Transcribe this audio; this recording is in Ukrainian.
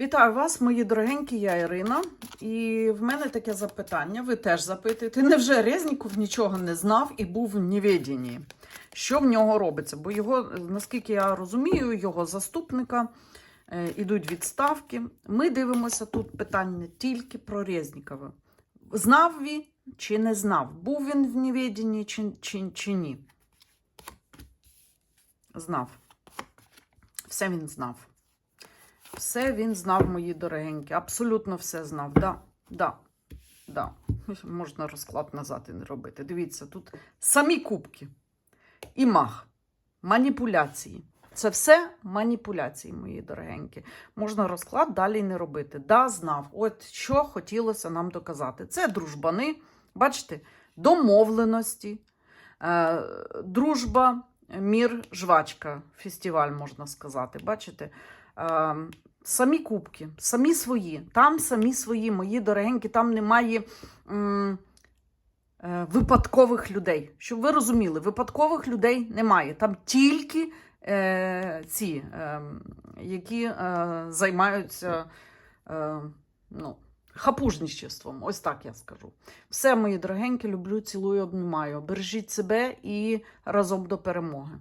Вітаю вас, мої дорогенькі, я Ірина. І в мене таке запитання. Ви теж запитуєте. Невже Резніков нічого не знав і був в невіденні? Що в нього робиться? Бо його, наскільки я розумію, його заступника е, ідуть відставки. Ми дивимося тут питання тільки про Резнікова. Знав він чи не знав? Був він в невіденні чи, чи, чи ні? Знав. Все він знав. Все він знав, мої дорогенькі. Абсолютно все знав. Да, да, да. Можна розклад назад і не робити. Дивіться, тут самі кубки. І мах. Маніпуляції. Це все маніпуляції, мої дорогенькі. Можна розклад далі не робити. Да, знав. От що хотілося нам доказати. Це дружбани, бачите, домовленості, е, дружба, мір, жвачка, фестиваль, можна сказати. Бачите? Самі кубки, самі свої. Там самі свої, мої дорогенькі, там немає м, е, випадкових людей. Щоб ви розуміли, випадкових людей немає. Там тільки е, ці, е, які е, займаються е, ну, хапужничеством. Ось так я скажу. Все, мої дорогенькі, люблю, цілую, обнімаю. Бережіть себе і разом до перемоги.